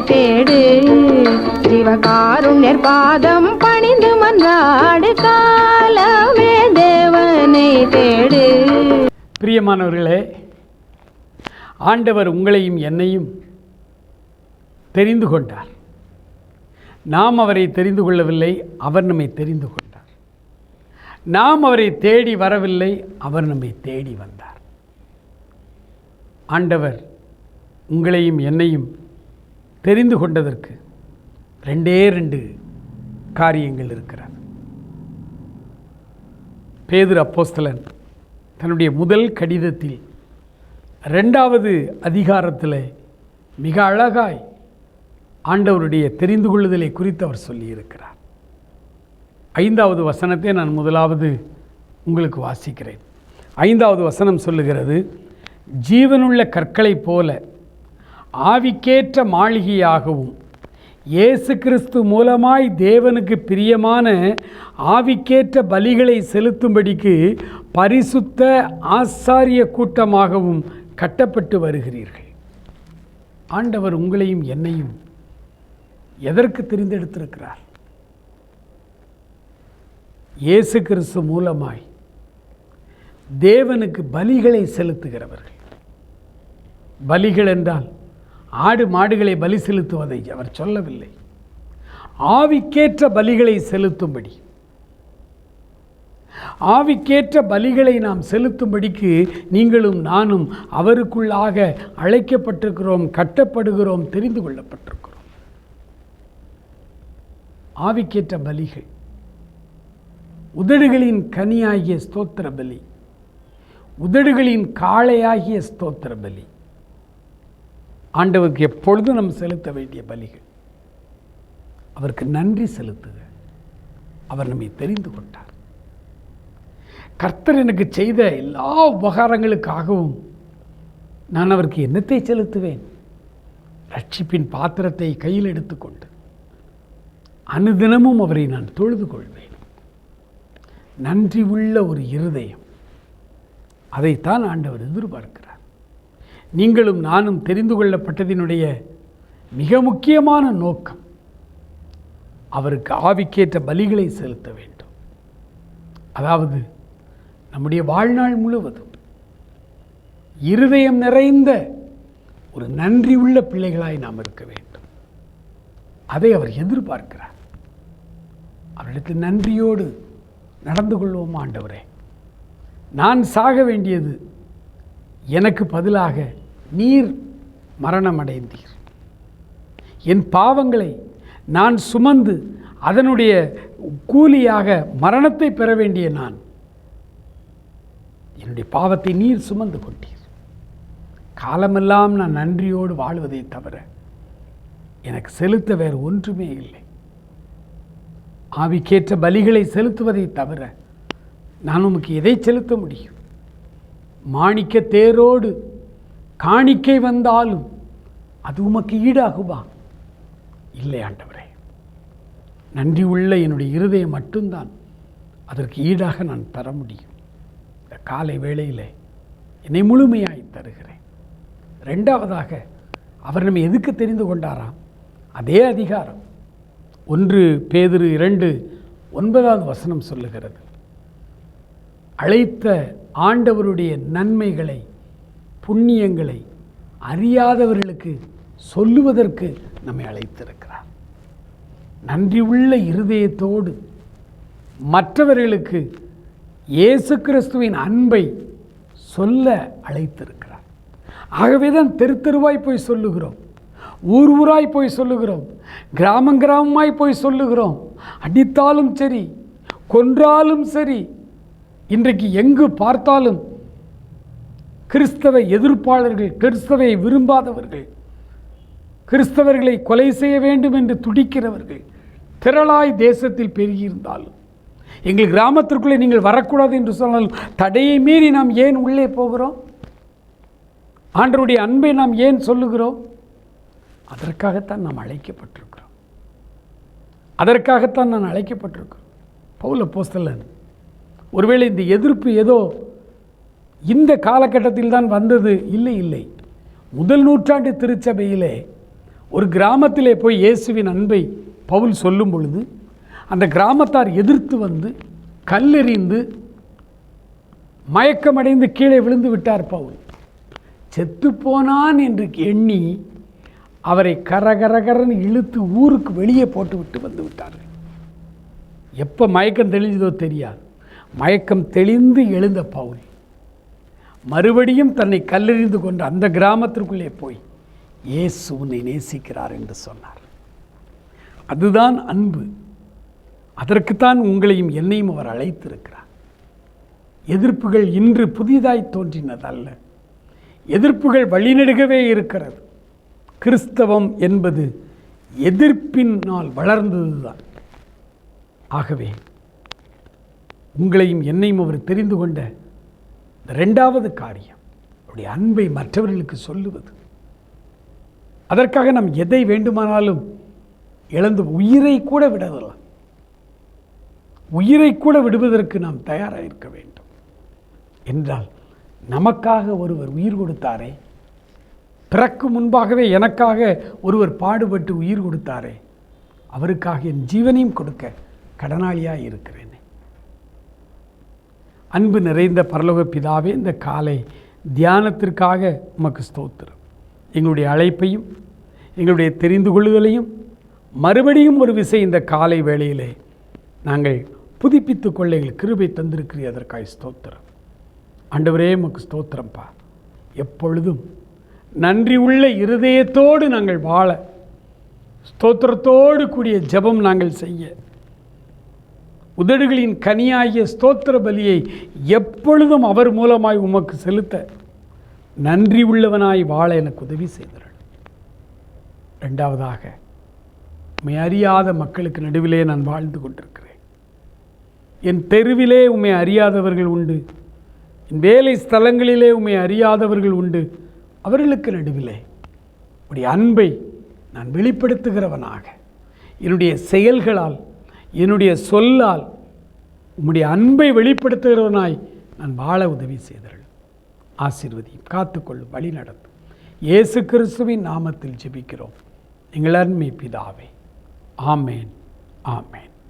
தேடு. சிவகாருண்யர் பாதம் பணிந்து மன்றாடு காலமே தேவனை தேடு. பிரியமானவர்களே ஆண்டவர் உங்களையும் என்னையும் தெரிந்து கொண்டார். நாம் அவரை தெரிந்து கொள்ளவில்லை அவர் நம்மை தெரிந்து கொண்டார். நாம் அவரை தேடி வரவில்லை அவர் நம்மை தேடி வந்தார். ஆண்டவர் உங்களையும் என்னையும் தெரிந்து கொண்டதற்கு ரெண்டே ரெண்டு காரியங்கள் இருக்கிறது பேதுரு அப்போஸ்தலன் தன்னுடைய முதல் கடிதத்தில் ரெண்டாவது அதிகாரத்தில் மிக அழகாய் ஆண்டவருடைய தெரிந்து கொள்ளுதலை குறித்து அவர் சொல்லியிருக்கிறார். ஐந்தாவது வசனத்தை நான் முதலாவது உங்களுக்கு வாசிக்கிறேன். ஐந்தாவது வசனம் சொல்லுகிறது ஜீவனுள்ள கற்களைப் போல ஆவிக்கேற்ற மாளிகையாகவும் இயேசு கிறிஸ்து மூலமாய் தேவனுக்கு பிரியமான ஆவிக்கேற்ற பலிகளை செலுத்தும்படிக்கு பரிசுத்த ஆசாரிய கூட்டமாகவும் கட்டப்பட்டு வருகிறீர்கள். ஆண்டவர் உங்களையும் என்னையும் எதற்கு தெரிந்தெடுத்திருக்கிறார்? இயேசு கிறிஸ்து மூலமாய் தேவனுக்கு பலிகளை செலுத்துகிறவர்கள். பலிகள் என்றால் ஆடு மாடுகளை பலி செலுத்துவதை அவர் சொல்லவில்லை. ஆவிக்கேற்ற பலிகளை செலுத்தும்படி. ஆவிக்கேற்ற பலிகளை நாம் செலுத்தும்படிக்கு நீங்களும் நானும் அவருக்குள்ளாக அழைக்கப்பட்டிருக்கிறோம் கட்டப்படுகிறோம் தெரிந்து கொள்ளப்பட்டிருக்கிறோம். ஆவிக்கேற்ற பலிகள். உதடுகளின் கனியாகிய ஸ்தோத்திர பலி. உதடுகளின் காளையாகிய ஸ்தோத்திர பலி. ஆண்டவருக்கு எப்பொழுதும் நம்ம செலுத்த வேண்டிய பலிகள். அவருக்கு நன்றி செலுத்துக. அவர் நம்மை தெரிந்து கொண்டார். கர்த்தர் எனக்கு செய்த எல்லா உபகாரங்களுக்காகவும் நான் அவருக்கு என்னத்தை செலுத்துவேன்? ரட்சிப்பின் பாத்திரத்தை கையில் எடுத்துக்கொண்டு அனுதினமும் அவரை நான் தொழுது கொள்வேன். நன்றி உள்ள ஒரு இருதயம். அதைத்தான் ஆண்டவர் எதிர்பார்க்கிறார். நீங்களும் நானும் தெரிந்து கொள்ளப்பட்டதினுடைய மிக முக்கியமான நோக்கம் அவருக்கு ஆவிக்கேற்ற பலிகளை செலுத்த வேண்டும். அதாவது நம்முடைய வாழ்நாள் முழுவதும் இருதயம் நிறைந்த ஒரு நன்றி உள்ள பிள்ளைகளாய் நாம் இருக்க வேண்டும். அதை அவர் எதிர்பார்க்கிறார். அவரிடத்தில் நன்றியோடு நடந்து கொள்வோம் ஆண்டவரே. நான் சாக வேண்டியது எனக்கு பதிலாக நீர் மரணம் அடைந்தீர் என் பாவங்களை நான் சுமந்து அதனுடைய கூலியாக மரணத்தை பெற வேண்டிய நான் என்னுடைய பாவத்தை நீர் சுமந்து கொண்டீர். காலமெல்லாம் நான் நன்றியோடு வாழ்வதை தவிர எனக்கு செலுத்த வேறு ஒன்றுமே இல்லை. ஆவிக்கேற்ற பலிகளை செலுத்துவதை தவிர நான் உமக்கு எதை செலுத்த முடியும்? மாணிக்க தேரோடு காணிக்கை வந்தாலும் அது உமக்கு ஈடாகுமா? இல்லை ஆண்டவரே. நன்றி உள்ள என்னுடைய இருதயம் மட்டும்தான் அதற்கு ஈடாக நான் தர முடியும். இந்த காலை வேளையில் என்னை முழுமையாய் தருகிறேன். ரெண்டாவதாக அவர் நம்ம எதுக்கு தெரிந்து கொண்டாராம்? அதே அதிகாரம். ஒன்று பேதிரு இரண்டு ஒன்பதாவது வசனம் சொல்லுகிறது. அழைத்த ஆண்டவருடைய நன்மைகளை புண்ணியங்களை அறியாதவர்களுக்கு சொல்லுவதற்கு நம்மை அழைத்திருக்கிறார். நன்றி உள்ள இருதயத்தோடு மற்றவர்களுக்கு இயேசு கிறிஸ்துவின் அன்பை சொல்ல அழைத்திருக்கிறார். ஆகவே தான் தெரு தெருவாய் போய் சொல்லுகிறோம். ஊர் ஊராய் போய் சொல்லுகிறோம். கிராமம் கிராமமாய் போய் சொல்லுகிறோம். அடித்தாலும் சரி கொன்றாலும் சரி இன்றைக்கு எங்கு பார்த்தாலும் கிறிஸ்தவ எதிர்ப்பாளர்கள் கிறிஸ்தவை விரும்பாதவர்கள் கிறிஸ்தவர்களை கொலை செய்ய வேண்டும் என்று துடிக்கிறவர்கள் திரளாய் தேசத்தில் பெருகியிருந்தாலும் எங்கள் கிராமத்திற்குள்ளே நீங்கள் வரக்கூடாது என்று சொன்னாலும் தடையை மீறி நாம் ஏன் உள்ளே போகிறோம்? ஆண்டருடைய அன்பை நாம் ஏன் சொல்லுகிறோம்? அதற்காகத்தான் நாம் அழைக்கப்பட்டிருக்கிறோம். அதற்காகத்தான் நான் அழைக்கப்பட்டிருக்கிறோம். பவுல போஸ்தலன் ஒருவேளை இந்த எதிர்ப்பு ஏதோ இந்த காலகட்டத்தில் தான் வந்தது? இல்லை இல்லை. முதல் நூற்றாண்டு திருச்சபையிலே ஒரு கிராமத்திலே போய் இயேசுவின் அன்பை பவுல் சொல்லும் பொழுது அந்த கிராமத்தார் எதிர்த்து வந்து கல்லெறிந்து மயக்கமடைந்து கீழே விழுந்து விட்டார் பவுல். செத்துப்போனான் என்று எண்ணி அவரை கரகரகரன்னு இழுத்து ஊருக்கு வெளியே போட்டுவிட்டு வந்து விட்டார்கள். எப்போ மயக்கம் தெளிஞ்சதோ தெரியாது. மயக்கம் தெளிந்து எழுந்த பவுல் மறுபடியும் தன்னை கல்லெறிந்து கொண்டு அந்த கிராமத்திற்குள்ளே போய் இயேசு உன்னை நேசிக்கிறார் என்று சொன்னார். அதுதான் அன்பு. அதற்குத்தான் உங்களையும் என்னையும் அவர் அழைத்திருக்கிறார். எதிர்ப்புகள் இன்று புதிதாய் தோன்றினதல்ல. எதிர்ப்புகள் வழிநெடுகவே இருக்கிறது. கிறிஸ்தவம் என்பது எதிர்ப்பினால் வளர்ந்ததுதான். ஆகவே உங்களையும் என்னையும் அவர் தெரிந்து கொண்ட ரெண்டாவது காரியம் அவருடைய அன்பை மற்றவர்களுக்கு சொல்லுவது. அதற்காக நாம் எதை வேண்டுமானாலும் இழந்து உயிரை கூட விடலாம். உயிரை கூட விடுவதற்கு நாம் தயாராக இருக்க வேண்டும். என்றால் நமக்காக ஒருவர் உயிர் கொடுத்தாரே பிறக்கு முன்பாகவே எனக்காக ஒருவர் பாடுபட்டு உயிர் கொடுத்தாரே அவருக்காக என் ஜீவனையும் கொடுக்க கடனாளியாக இருக்கிறேன் அன்பு நிறைந்த பரலோக பிதாவே இந்த காலை தியானத்திற்காக உமக்கு ஸ்தோத்திரம். எங்களுடைய அழைப்பையும் எங்களுடைய தெரிந்து கொள்ளுதலையும் மறுபடியும் ஒரு விசை இந்த காலை வேளையிலே நாங்கள் புதுப்பித்து கொள்ள எங்கள் கிருபை தந்திருக்கிறீ அதற்காக ஸ்தோத்திரம். ஆண்டவரே உமக்கு ஸ்தோத்திரம்ப்பா எப்பொழுதும் நன்றி உள்ள இருதயத்தோடு நாங்கள் வாழ ஸ்தோத்திரத்தோடு கூடிய ஜெபம் நாங்கள் செய்ய உதடுகளின் கனியாகிய ஸ்தோத்திர பலியை எப்பொழுதும் அவர் மூலமாய் உமக்கு செலுத்த நன்றி உள்ளவனாய் வாழ எனக்கு உதவி செய்தார்கள் ரெண்டாவதாக உம்மை அறியாத மக்களுக்கு நடுவிலே நான் வாழ்ந்து கொண்டிருக்கிறேன். என் தெருவிலே உம்மை அறியாதவர்கள் உண்டு. என் வேலை ஸ்தலங்களிலே உண்மை அறியாதவர்கள் உண்டு. அவர்களுக்கு நடுவிலே உடைய அன்பை நான் வெளிப்படுத்துகிறவனாக. என்னுடைய செயல்களால் என்னுடைய சொல்லால் உம்முடைய அன்பை வெளிப்படுத்துகிறவனாய் நான் வாழ உதவி செய்தார்கள் ஆசிர்வதியும். காத்துக்கொள்ளும். வழி நடத்தும். இயேசு கிறிஸ்துவின் நாமத்தில் ஜெபிக்கிறோம். எங்கள் அன்மை பிதாவே. ஆமேன். ஆமேன்.